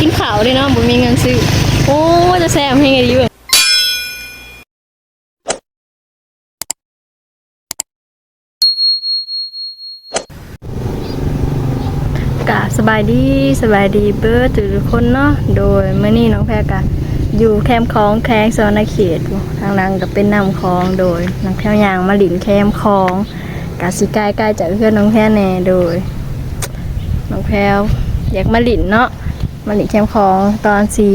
กินข้าวด้วยเนาะบ่มีเงินซื้อ โอ้จะแซ่บให้ไงดีเบิ่งกะสบายดีสบายดีเบิร์ทุกคนเนาะโดยเมื่อนี้น้องแพรกะอยู่แคมคลองแคงโซนเขตทางนั้นก็เป็นน้ำคลองโดยน้องแพรยางมาหลินแคมคลองกะสิใกล้ๆจากเพื่อนน้องแพรแน่โดยน้องแพรวอยากมาหลินเนาะ มาหลินแคมของตอนสี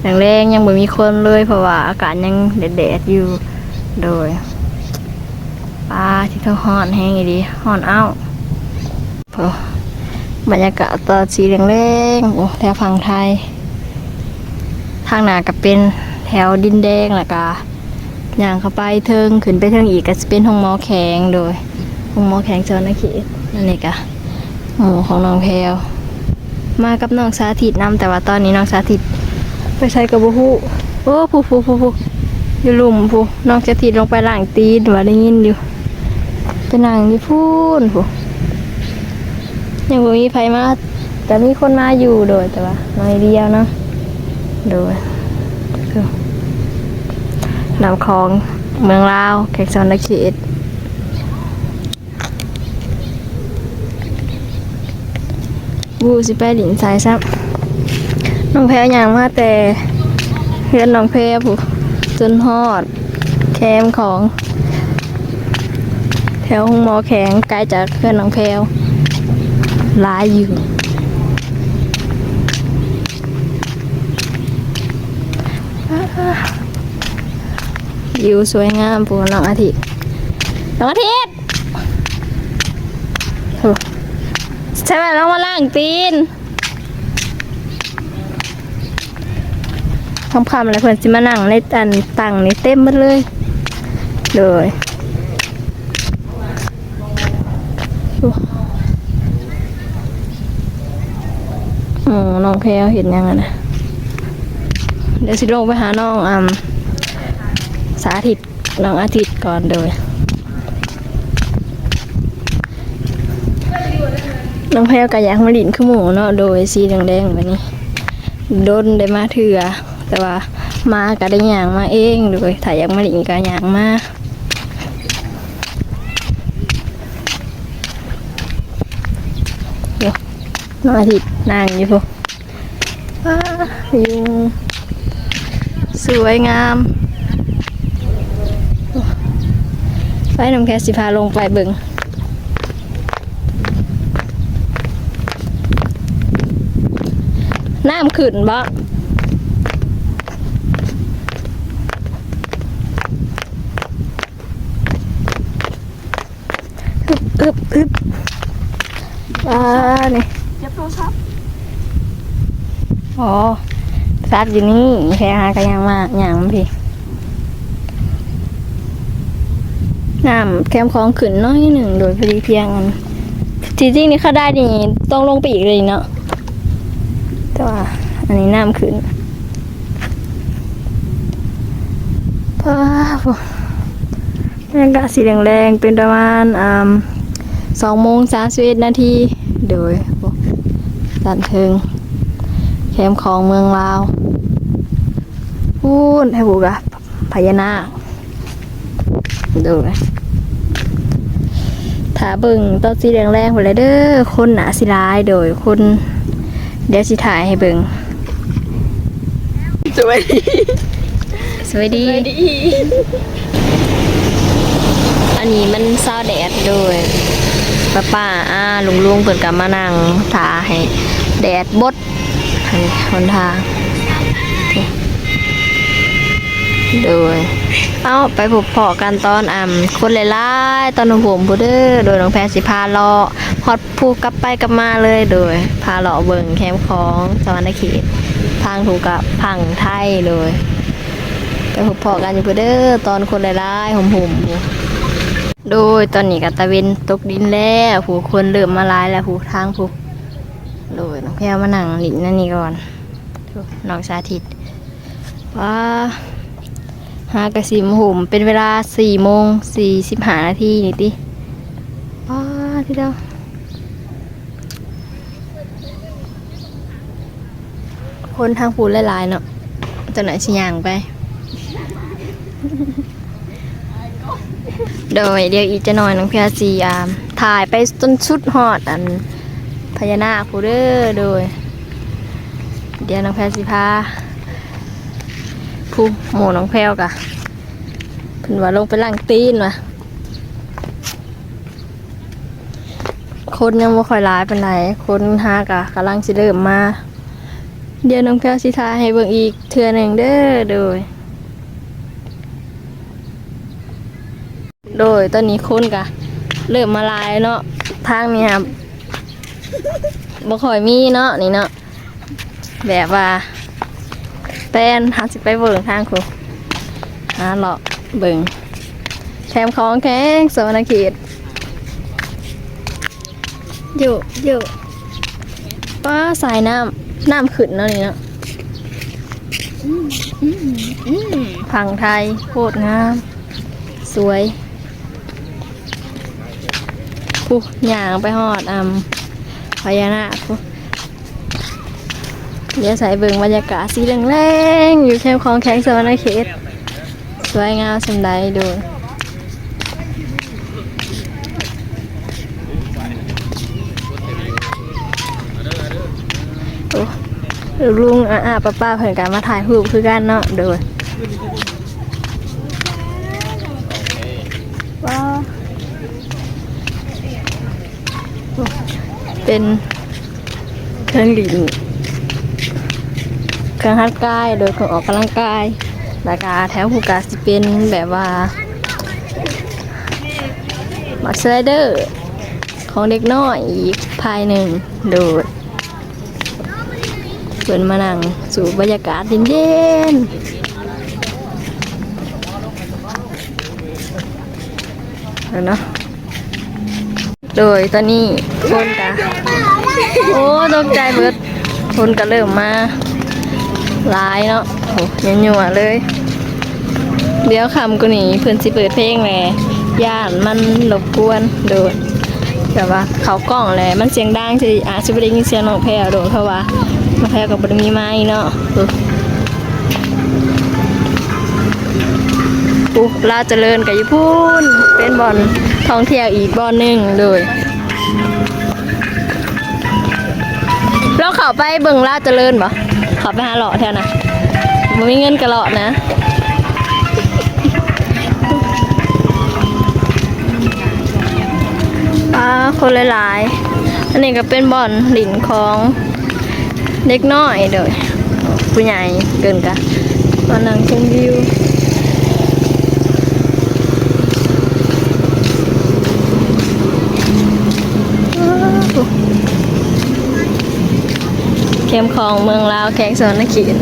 อย่างแรงยังไม่มีคนเลยเพราะว่าอากาศยังแดดๆอยู่โดยปลาที่เขาห่อนแห้งดีห่อนเอ้าพอบรรยากาศตอนสีแรงๆโอ้แถวฝั่งไทย ทางหนาก็เป็นแถวดินแดงแหละกะย่างเข้าไปเทิงขึ้นไปเทิงอีกก็จะเป็นห้องหมอแข็งโดยห้องหมอแข็งเจ้านาที่นั่นเองกะหมูของน้องแพลว มากับน้องสาธิตนำแต่ว่าตอนนี้น้องสาธิต ไปใช้กับบุฮูโอ้ผู้ผู้ผู้ผู้อยู่หลุมผู้น้องสาธิตลงไปล่างตีนว่าได้ยินอยู่ไปนั่งอยู่พูนผู้ยังบ่มีไผมาแต่มีคนมาอยู่โดยแต่ว่าน้อยเดียวเนาะโดยคือน้ำคลองเมืองลาวแขกซอนนักเขต บูสิไปหลินสายซับน้องแพรยางมาแต่เพื่อนน้องแพรผู้จนฮอด แคมของ แถวห้องหมอแข็งไกลจากเพื่อนน้องแพรหลายอยู่วิวสวยงามปูน้องอาทิตย์น้องอาทิตย์ ใช่ไหมต้องมาล่างตีนคำคำอะไรเพื่อนสิมานั่งในอันตังนี่เต็มหมดเลยเลยโอ้น้องแพลเห็นยังไงนะเดี๋ยวสิลงไปหาน้องอ่ำสาธิตน้องอาทิตย์ก่อนเลย น้องแพรวกะอยากมาหลินขึ้นหมูเนาะโดยสีแดงๆแบบนี้โดนได้มาเถื่อแต่ว่ามาก็ได้อย่างมาเองโดยถ้าอยากมาหลินก็อย่างมาเดี๋ยวน้องอาทิตย์นั่งอยู่พวกว้าวิวสวยงามไปน้องแคสิพาลงไปเบิ่ง น้ำขึ้นบ่อึบอึบอึบอ่านี่เก็บโทรศัพท์อ๋อซับอยู่นี่แค่หากันยังมาอย่างมันพี่น้ำแคมคลองขึ้นน้อยหนึ่งโดยพอดีเพียงอันจริงๆนี่เขาได้นี่ต้องลงไปอีกเลยเนาะ แต่ว่าอันนี้น้ำขึ้นป้าบบรรยากาสีแดงๆเป็นประมาณอ่าสองโมงสามสิบเอ็ดนาทีโดยสันเทิงแคมของเมืองลาวพูดให้บุกะพญานาคโดยถ้าเบิ่งตอนสีแดงๆหมดเลยเด้อคนหนาสิร้ายโดยคน เดี๋ยวสิถ่ายให้เบิ่งสวัสดีสวัสดีสวัสดี อันนี้มันซาวแดดโดยป้าป้าอาลุงลุงเปิดกับมานั่งทาให้ แดดบดให้หนทางโดยเอาไปพบพอกันตอนอ่ำคนหลายๆตอนของผมพูเด้อโดยน้องแพรสิพาเลาะ ฮอดภูกลับไปกลับมาเลยโดย พาเลาะเบิงแคมป์ของสวรรค์เขตทางถูกกับพังไทยเลยไปพบพอกันอยู่เพูเด้อตอนคนหลายๆห่มๆพูโดยตอนนี้กับตะเวนตกดินแล้วผู้คนเริ่มมาลายแล้วผู้ทางผู้โดยน้องแพรมานั่งหลินนั่นนี่ก่อนน้องสาธิตว้าหากระสิมหุ่มเป็นเวลาสี่โมงสี่สิบห้านาทีนี่ติว้าที่เดียว คนทางปูนหลายๆเนาะจะไหนสิยางไป โดยเดี๋ยวอีจะหน่อยน้องเพียสีอามถ่ายไปจนชุดหอดอันพญานาคพูเด้อโดย เดี๋ยวน้องแพรสิพาผู้หมูน้องแพรวกะเพิ่นว่าลงไปล่างตีนว่ะคนยังบ่ค่อยหลายเปานใดคนหากะกำลังสิเริ่มมา เดี๋ยวน้องแพรวสิทาให้เบิ่งอีกเทื่อหนึ่งเด้อโดย โดยตอนนี้คนกะ เริ่มมาลายเนาะทางนี้ครับบ่ค่อยมีเนาะนี่เนาะแบบว่าแป้นหาสิไปเบิ่งทางครูหาเลาะเบิ่งแถมของแข็งสวรรณเขตอยู่อยู่ป้าสายน้ำ น้ำขึ้นเนาะนี่เนาะพังไทยโคตรงาม สวยผู้ย่างไปหอดอ่ำพญานาคผู้เดี๋ยวใส่เบิ่งบรรยากาศสีแรงๆอยู่แคมป์ของแข็งสวรรณเขตสวยงามสำใดดู ลุงอาอาป้าป้าเพิ่นกันมาถ่ายรูปคือกันเนาะโดยว้าวเป็นเครื่องดื่มเครื่องฮัดกายโดยเครื่องออกกำลังกายแล้วก็แถวผูกาสิเป็นแบบว่ามักสไลเดอร์ของเด็กน้อยอีกภายหนึ่งโดย เปินมานั่งสู่บรรยากาศเย็นๆแล้วเนาะโดยตอนนี้คนกะโอ้ตกใจเบิดคนก็เริ่มมาหลายเนาะโอ้ยันยัวเลย เดี๋ยวคำกูหนีเพื่อนสิเปิดเพลงแหลย่านมันรบกวนโดย แบบว่าเขากล้องแหละมันเสียงดังสิอาจจะไม่ได้ยินเสียงน้องแพรโดยเพราะว่าน้องแพรกับบไดมีไม้เนาะเออปุ๊ลาเจริญกับญี่ปุ่นเป็นบอลท่องเที่ยวอีกบอลหนึ่งเลยเราเข้าไปเบิ่งลาเจริญบ่เข้าไปหาหล่อแทนนะมันมีเงินกระหล่อนะ คนหลายๆ อันนี้ก็เป็นบ่อนหลินของเด็กน้อยเด้อผู้ใหญ่เกินกะมานั่งชมวิวเข้มของเมืองลาวแขกสวนนขีด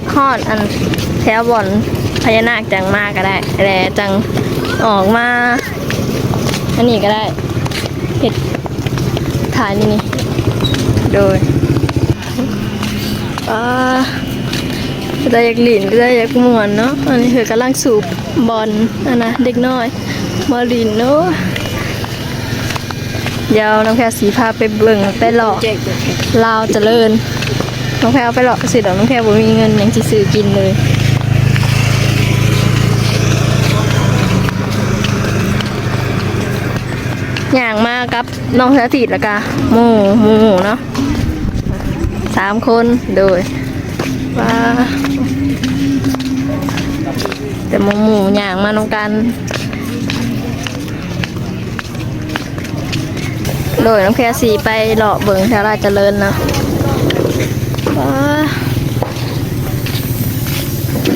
บ อย่างทอดอันแถวบ่อนพญานาคจังมากก็ได้แต่จังออกมา อันนี้ก็ได้เห็ดถ่ายนี่นี่โดยอ่าได้อยากหลินก็ได้อยากม่วนเนาะอันนี้คือกำลังสูบบอลอันนะเด็กน้อยมาหลินเนาะเดี๋ยวน้องแพรสีพาไปเบิ่งไปหลอกลาวเจริญ น้องแพรเอาไปหลอกสิเดี๋ยวน้องแพรบ่มีเงินยังจะซื้อกินเลยอย่างมากับน้องสถิตแล้วก็หมูหมูเนาะสามคนโดยว่าแต่หมูหมูอย่างมาน้องกันโดยน้องแพรสีไปหลอกเบิงแถวราชเจริญเนาะ ว้า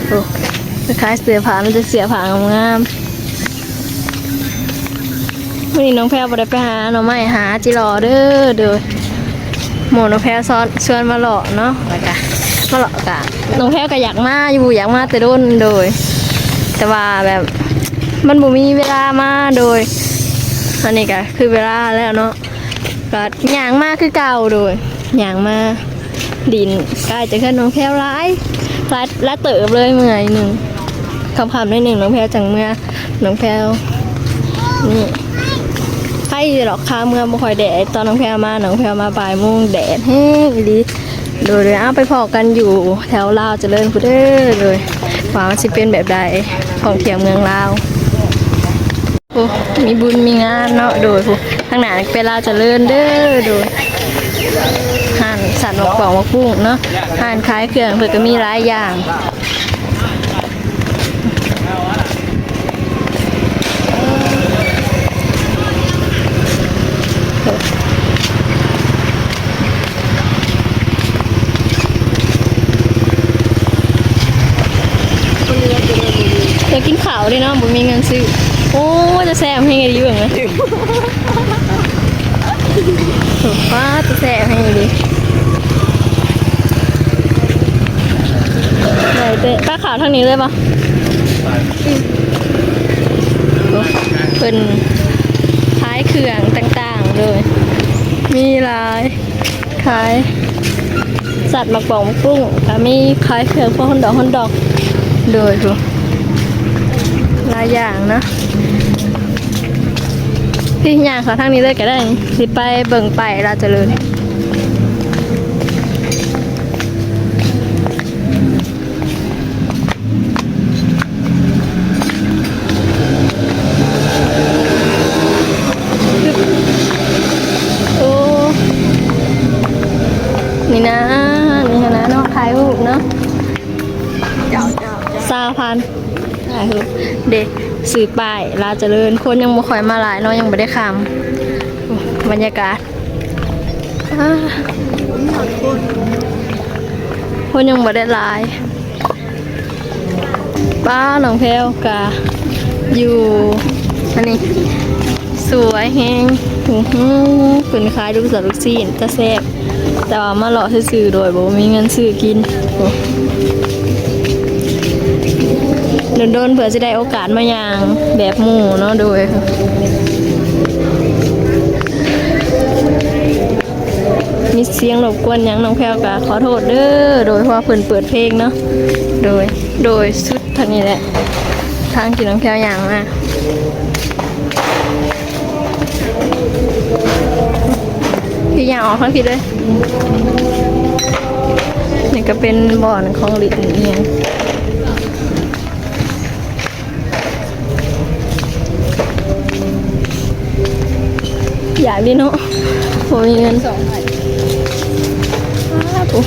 โอ้คล้ายๆเสือผามันจะเสือผางามๆวันนี้น้องแพรบ่ได้ไปหาหน่อไม้หาจิรอเด้อเด้อหมูน้องแพรซ้อนชวนมาหลอกเนาะแล้วก็มาหลอกกะน้องแพรก็อยากมาอยู่อยากมาแต่โดนโดย แต่ว่าแบบมันบ่มีเวลามาโดยอันนี้ก็คือเวลาแล้วเนาะก็ย่างมากคือเก่าโดยย่างมา ดินกล้จะขึ้นน้องแพรร้ายร้ายและเติบเลยเมื่อยหนึ่งคำคำได้หนึ่งน้องแพรจังเมื่อน้องแพรนี่ให้หรอกค้าเมื่อบ่คอยแดดตอนน้องแพรมาน้องแพรมาบ่ายโมงแดดแห้งอีลีโดยเลยเอาไปพอกันอยู่แถวลาวเจริญพุเด้อเลยว่ามันสิเป็นแบบใดของเทียวเมืองลาวโอ้มีบุญมีงานเนาะโดยผู้ทางหน้าเป็นลาวเจริญเด้อโดย ห่านสัตว์หมกปองหมกปุ้งเนาะห่านขายเครื่องเพื่อก็มีหลายอย่างจะกินข้าวด้วยเนาะบ่มีเงินซื้อ โอ้จะแซ่บให้ไงดีอยู่เหรอป้าจะแซ่บให้ไงดีไหนเต้ป้าวทางนี้เลยปะเป็นท้ายเครื่องต่างๆเลย มีลายขายสัตว์มักป่องกุ้งก็มีขายเครื่องพวกฮอนดอกฮอนดอกโดยดูหลายอย่างนะพี่ย่างเขาทางนี้เลยก็ได้สิไปเบิ่งไปเราจะเลย นี่นะนี่นะเนาะถ่ายรูปเนาะซาพันถ่ายรูปเด็กสื่อป้ายลาเจริญคนยังบ่ค่อยมาหลายเนาะยังไม่ได้คำบรรยากาศคนยังบ่ได้หลายป้าหนองแพวกะอยู่อันนี้สวยแฮงหูหูเป็นคล้ายลูกสาวลูกซีนจะแซ่บ แต่ว่ามาหล่อซื่อโดยบ่มีเงินซื้อกินโอ้โดนๆเผื่อจะได้โอกาสมาอย่างแบบหมู่เนาะโดยมีเสียงรบกวนยังน้องแพรวกะขอโทษเด้อโดยเพราะเพิ่นเปิดเพลงเนาะโดยโดยสุดทางนี้แหละทางที่น้องแพรวอย่างมาก พี่อยางออกทั้งผิดเลยนี่ก็เป็นบ่อนของลิตเนี่ยอยากดีเนาะผมมีเงินสองพันปุ๊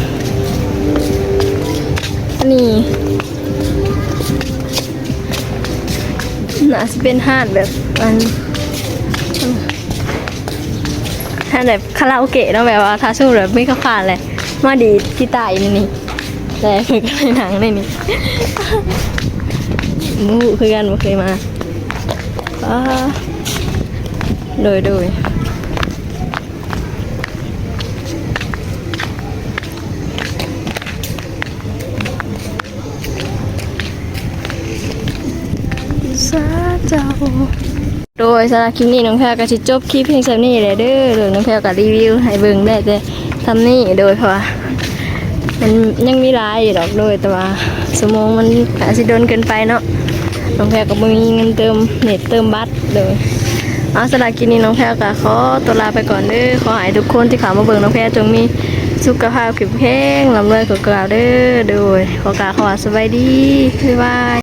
อันนี้น่าจะเป็นห้านแบบอัน ห้านแบบคาราโอเกะเนาะแบบว่าถ้าสู้แบบไม่เข้าผ่านเลยมาดีดกีตาร์อยู่ในนี่แต่ฝึกในหนังในนี่มูคือกันบ่เคยมาโดยโดยสาเจ้า โดยสำหรับคลิปนี้น้องแพรก็สิจบคลิปเพียงสำนี้เลยเด้อโดยน้องแพรก็รีวิวให้เบิ่งได้แต่ทำนี่โดยเพราะมันยังมีหลายอยู่ดอกโดยแต่ว่าสมองมันอาจสิโดนเกินไปเนาะน้องแพรก็บ่มีเงินเติมเน็ตเติมบัตรเลยเอาสำหรับคลิปนี้น้องแพรก็ขอตัวลาไปก่อนเด้อขอให้ทุกคนที่ขามาเบิ่งน้องแพรจงมีสุขภาพแข็งแรงลำรวยขอกล่าวเด้อโดยขอกล่าวขอสวัสดีบ๊ายบาย